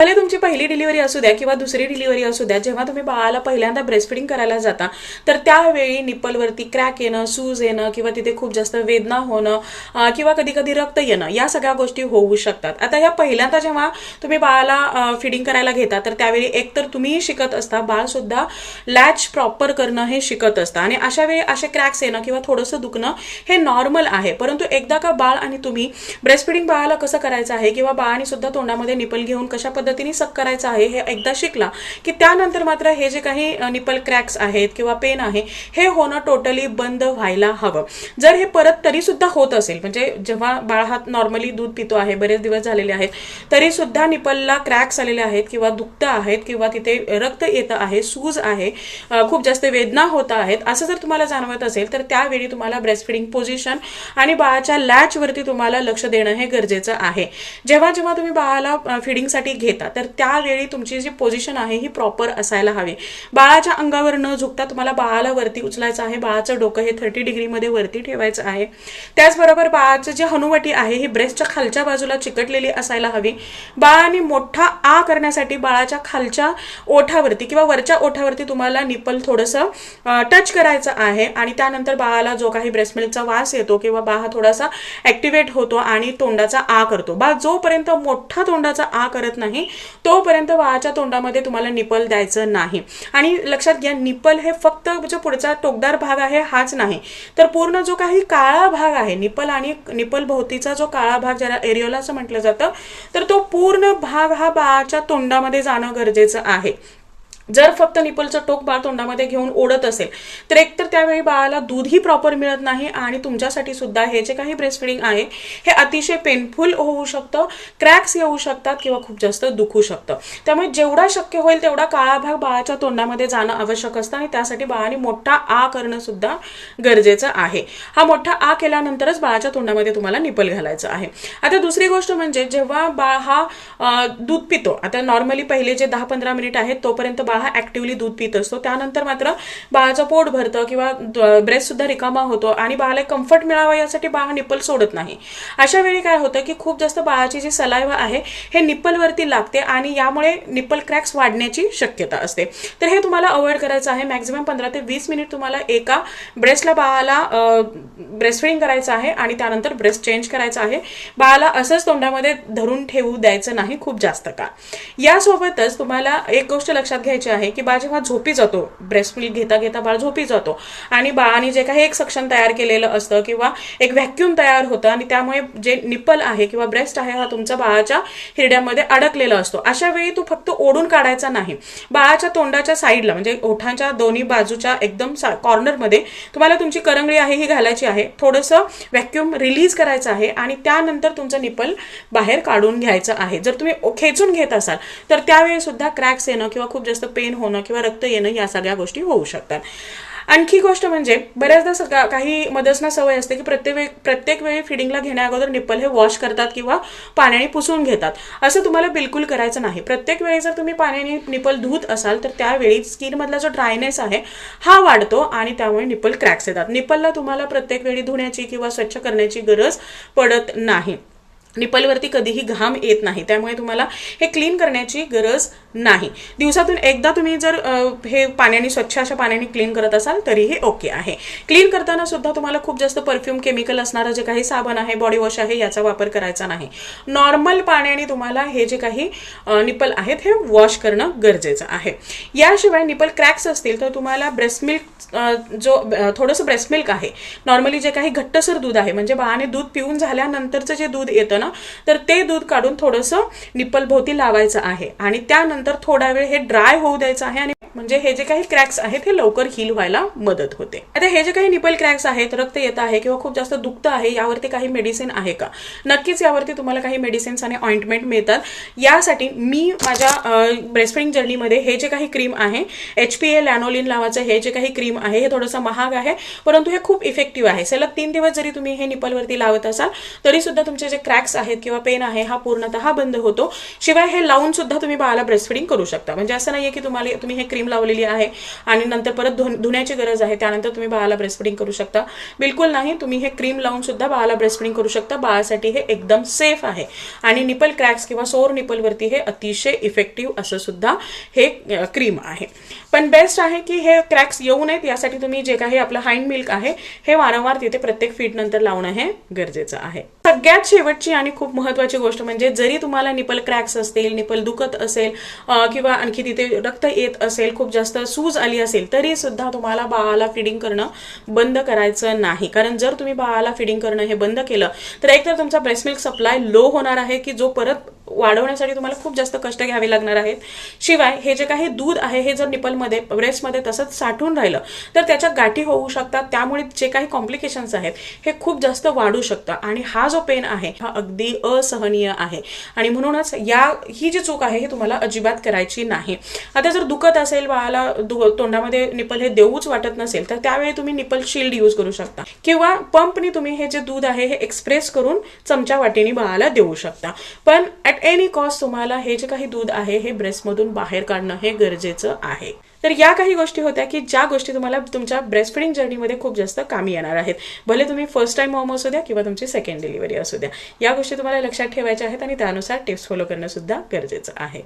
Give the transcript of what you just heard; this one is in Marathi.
भले तुमची पहिली डिलिव्हरी असू द्या किंवा दुसरी डिलिव्हरी असू द्या जेव्हा तुम्ही बाळाला पहिल्यांदा ब्रेस्टफिडिंग करायला जाता तर त्यावेळी निप्पलवरती क्रॅक येणं सूज येणं किंवा तिथे खूप जास्त वेदना होणं किंवा कधी कधी रक्त येणं या सगळ्या गोष्टी होऊ शकतात. आता ह्या पहिल्यांदा जेव्हा तुम्ही बाळाला फिडिंग करायला घेता तर त्यावेळी एकतर तुम्हीही शिकत असता बाळसुद्धा लॅच प्रॉपर करणं हे शिकत असतं. आणि अशा वेळी असे क्रॅक्स येणं किंवा थोडंसं दुखणं हे नॉर्मल आहे. परंतु एकदा का बाळ आणि तुम्ही ब्रेस्टफिडिंग बाळाला कसं करायचं आहे किंवा बाळाने सुद्धा तोंडामध्ये निपल घेऊन कशा पद्धतीने सक करायचं आहे हे एकदा शिकला की त्यानंतर मात्र हे जे काही निपल क्रॅक्स आहेत किंवा पेन आहे हे होणं टोटली बंद व्हायला हवं. जर हे परत तरीसुद्धा होत असेल म्हणजे जेव्हा बाळ हात नॉर्मली दूध पितो आहे बरेच दिवस झालेले आहेत तरी सुद्धा निपलला क्रॅक्स आलेले आहेत किंवा दुखतं आहेत किंवा तिथे रक्त येतं आहे सूज आहे खूप जास्त वेदना होत आहेत असं जर तुम्हाला जाणवत असेल तर त्यावेळी तुम्हाला ब्रेस्टफिडिंग पोझिशन आणि बाळाच्या लॅचवरती तुम्हाला लक्ष देणं हे गरजेचं आहे. जेव्हा जेव्हा तुम्ही बाळाला फिडिंगसाठी घेता तर त्यावेळी तुमची जी पोझिशन आहे ही प्रॉपर असायला हवी. बाळाच्या अंगावर न झुकता तुम्हाला बाळाला वरती उचलायचं आहे. बाळाचं डोकं हे थर्टी डिग्रीमध्ये वरती ठेवायचं आहे. त्याचबरोबर बाळाचं जे हनुवटी आहे ही ब्रेस्टच्या खालच्या बाजूला चिकटलेली असायला हवी. बाळाने मोठा आ करण्यासाठी बाळाच्या खालच्या ओठावरती किंवा वरच्या ओठावरती तुम्हाला निपल थोडंसं टच करायचं आहे. आणि त्यानंतर बाळाला जो काही ब्रेस्ट मिल्कचा वास येतो किंवा बाळ हा थोडासा ॲक्टिवेट होतो आणि तोंडाचा आ करतो. बाळ जोपर्यंत मोठा तोंडाचा आ करत नाही तोपर्यंत बाळाच्या तोंडामध्ये तुम्हाला निपल द्यायचं नाही. आणि लक्षात घ्या निपल हे फक्त जो पुढचा टोकदार भाग आहे हाच नाही. तर पूर्ण जो काही काळा भाग आहे निपल आणि निपल भोवतीचा जो काळा भाग ज्याला एरिओला असं म्हटलं जातं तर तो पूर्ण भाग हा बाळाच्या तोंडामध्ये जाणं गरजेचं आहे. जर फक्त निपलचं टोक बाळ तोंडामध्ये घेऊन ओढत असेल तर एकतर त्यावेळी बाळाला दूधही प्रॉपर मिळत नाही आणि तुमच्यासाठी सुद्धा हे जे काही ब्रेस्ट फिडिंग आहे हे अतिशय पेनफुल होऊ शकतं क्रॅक्स येऊ शकतात किंवा खूप जास्त दुखू शकतं. त्यामुळे जेवढा शक्य होईल तेवढा काळा भाग बाळाच्या तोंडामध्ये जाणं आवश्यक असतं आणि त्यासाठी बाळाने मोठा आ करणं सुद्धा गरजेचं आहे. हा मोठा आ केल्यानंतरच बाळाच्या तोंडामध्ये तुम्हाला निपल घालायचं आहे. आता दुसरी गोष्ट म्हणजे जेव्हा बाळ हा दूध पितो आता नॉर्मली पहिले जे दहा पंधरा मिनिट आहेत तोपर्यंत बाळ हा ऍक्टिव्हली दूध पित असतो. त्यानंतर मात्र बाळाचं पोट भरतं किंवा ब्रेस्ट सुद्धा रिकामा होतो आणि बाळाला कम्फर्ट मिळावा यासाठी बाळ हा निप्पल सोडत नाही. अशा वेळी काय होतं की खूप जास्त बाळाची जी सलायवा आहे हे निप्पलवरती लागते आणि यामुळे निप्पल क्रॅक्स वाढण्याची शक्यता असते. तर हे तुम्हाला अवॉइड करायचं आहे. मॅक्झिमम पंधरा ते वीस मिनिट तुम्हाला एका ब्रेस्टला बाळाला ब्रेस्टफिडिंग करायचं आहे आणि त्यानंतर ब्रेस्ट चेंज करायचं आहे. बाळाला असंच तोंडामध्ये धरून ठेवू द्यायचं नाही खूप जास्त काळ यासोबतच तुम्हाला एक गोष्ट लक्षात घ्यायची आहे की बाळ जेव्हा झोपी जातो ब्रेस्ट मिल्क घेता घेता बाळ झोपी जातो. आणि बाळाने जे काही एक सक्शन तयार केलेलं असतं किंवा एक व्हॅक्यूम तयार होतं आणि त्यामुळे जे निप्पल आहे किंवा ब्रेस्ट आहे हा तुमचा बाळाच्या हिरड्यामध्ये अडकलेला असतो. अशा वेळी तो फक्त ओढून काढायचा नाही. बाळाच्या तोंडाच्या साईडला म्हणजे ओठांच्या दोन्ही बाजूच्या एकदम कॉर्नरमध्ये तुम्हाला तुमची करंगळी आहे ही घालायची आहे. थोडंसं व्हॅक्यूम रिलीज करायचं आहे आणि त्यानंतर तुमचं निपल बाहेर काढून घ्यायचं आहे. जर तुम्ही खेचून घेत असाल तर त्यावेळी सुद्धा क्रॅक्स येणं किंवा खूप जास्त पेन होणं किंवा रक्त येणं या सगळ्या गोष्टी होऊ शकतात. आणखी गोष्ट म्हणजे बऱ्याचदा सगळ्या काही मदर्सना सवय असते की प्रत्येक वेळी प्रत्येक वेळी फिडिंगला घेण्या अगोदर निप्पल हे वॉश करतात किंवा पाण्याने पुसून घेतात. असं तुम्हाला बिलकुल करायचं नाही. प्रत्येक वेळी जर तुम्ही पाण्याने निप्पल धुत असाल तर त्यावेळी स्किनमधला जो ड्रायनेस आहे हा वाढतो आणि त्यामुळे निप्पल क्रॅक्स येतात. निप्पलला तुम्हाला प्रत्येक वेळी धुण्याची किंवा स्वच्छ करण्याची गरज पडत नाही. निपलवरती कधीही घाम येत नाही. त्यामुळे तुम्हाला हे क्लीन करण्याची गरज नाही. दिवसातून एकदा तुम्ही जर हे पाण्याने स्वच्छ अशा पाण्याने क्लीन करत असाल तरीही ओके आहे. क्लीन करताना सुद्धा तुम्हाला खूप जास्त परफ्यूम केमिकल असणारं जे काही साबण आहे बॉडी वॉश आहे याचा वापर करायचा नाही. नॉर्मल पाण्याने तुम्हाला हे जे काही निपल आहेत हे वॉश करणं गरजेचं आहे. याशिवाय निपल क्रॅक्स असतील तर तुम्हाला ब्रेस्ट मिल्क जो थोडंसं ब्रेस्ट मिल्क आहे. नॉर्मली जे काही घट्टसर दूध आहे म्हणजे बाळाने दूध पिऊन झाल्यानंतरचं जे दूध येतं ना तर ते दूध काढून थोडंसं निप्पलभोवती लावायचं आहे. आणि त्यानंतर थोडा वेळ हे ड्राय होऊ द्यायचं आहे आणि म्हणजे हे जे काही क्रॅक्स आहेत हे लवकर हील व्हायला मदत होते. आता हे जे काही निपल क्रॅक्स आहेत रक्त येत आहे किंवा खूप जास्त दुखत आहे यावरती काही मेडिसिन आहे का? नक्कीच यावरती तुम्हाला काही मेडिसिन्स आणि ऑइंटमेंट मिळतात. यासाठी मी माझ्या ब्रेस्टफिडिंग जर्नीमध्ये हे जे काही क्रीम आहे एच पी ए लॅनोलिन नावाचं हे जे काही क्रीम आहे हे थोडंसं महाग आहे परंतु हे खूप इफेक्टिव्ह आहे. सलग तीन दिवस जरी तुम्ही हे निपलवरती लावत असाल तरी सुद्धा तुमचे जे क्रॅक्स आहेत किंवा पेन आहे हा पूर्णतः बंद होतो. शिवाय हे लावून सुद्धा तुम्ही बाळाला ब्रेस्टफिडिंग करू शकता. म्हणजे असं नाहीये की तुम्हाला तुम्ही हे क्रीम लावलेली आहे आणि नंतर परत धुण्याची गरज आहे त्यानंतर तुम्ही बाळाला ब्रेस्टफिडिंग करू शकता. बिलकुल नाही तुम्ही हे क्रीम लावून सुद्धा बाळाला ब्रेस्टफिडिंग करू शकता. बाळासाठी हे एकदम सेफ आहे. आणि निपल क्रॅक्स किंवा सोर निपलवरती हे अतिशय इफेक्टिव्ह असं सुद्धा हे क्रीम आहे. पण बेस्ट आहे की हे क्रॅक्स येऊ नयेत यासाठी तुम्ही जे काही आपलं हाइंड मिल्क आहे हे वारंवार तिथे प्रत्येक फीट नंतर लावणं हे गरजेचं आहे. सगळ्यात शेवटची आणि खूप महत्वाची गोष्ट म्हणजे जरी तुम्हाला निपल क्रॅक्स असतील निपल दुखत असेल किंवा आणखी तिथे रक्त येत असेल खूप जास्त सूज आली असेल तरी सुद्धा तुम्हाला बाळाला फिडिंग करणं बंद करायचं नाही. कारण जर तुम्ही बाळाला फिडिंग करणं हे बंद केलं तर एकतर तुमचा ब्रेस्ट मिल्क सप्लाय लो होणार आहे की जो परत वाढवण्यासाठी तुम्हाला खूप जास्त कष्ट घ्यावे लागणार आहेत. शिवाय हे जे काही दूध आहे हे जर निपलमध्ये ब्रेस्टमध्ये तसंच साठून राहिलं तर त्याच्या गाठी होऊ शकतात. त्यामुळे जे काही कॉम्प्लिकेशन्स आहेत हे खूप जास्त वाढू शकतं. आणि हा जो पेन आहे हा अगदी असहनीय आहे. आणि म्हणूनच या ही जी चूक आहे हे तुम्हाला अजिबात करायची नाही. आता जर दुखत असेल बाळाला दु- तोंडामध्ये निपल हे देऊच वाटत नसेल तर त्यावेळी तुम्ही निपल शिल्ड यूज करू शकता. किंवा पंपनी तुम्ही हे जे दूध आहे हे एक्सप्रेस करून चमच्या वाटीने बाळाला देऊ शकता. पण ॲट एनी कॉस्ट तुम्हाला हे जे काही दूध आहे हे ब्रेस्टमधून बाहेर काढणं हे गरजेचं आहे. तर या काही गोष्टी होत्या की ज्या गोष्टी तुम्हाला तुमच्या ब्रेस्ट फिडिंग जर्नीमध्ये खूप जास्त कामी येणार आहेत. भले तुम्ही फर्स्ट टाइम मॉम असू द्या किंवा तुमची सेकंड डिलिव्हरी असू द्या. या गोष्टी तुम्हाला लक्षात ठेवायच्या आहेत आणि त्यानुसार टिप्स फॉलो करणं सुद्धा गरजेचं आहे.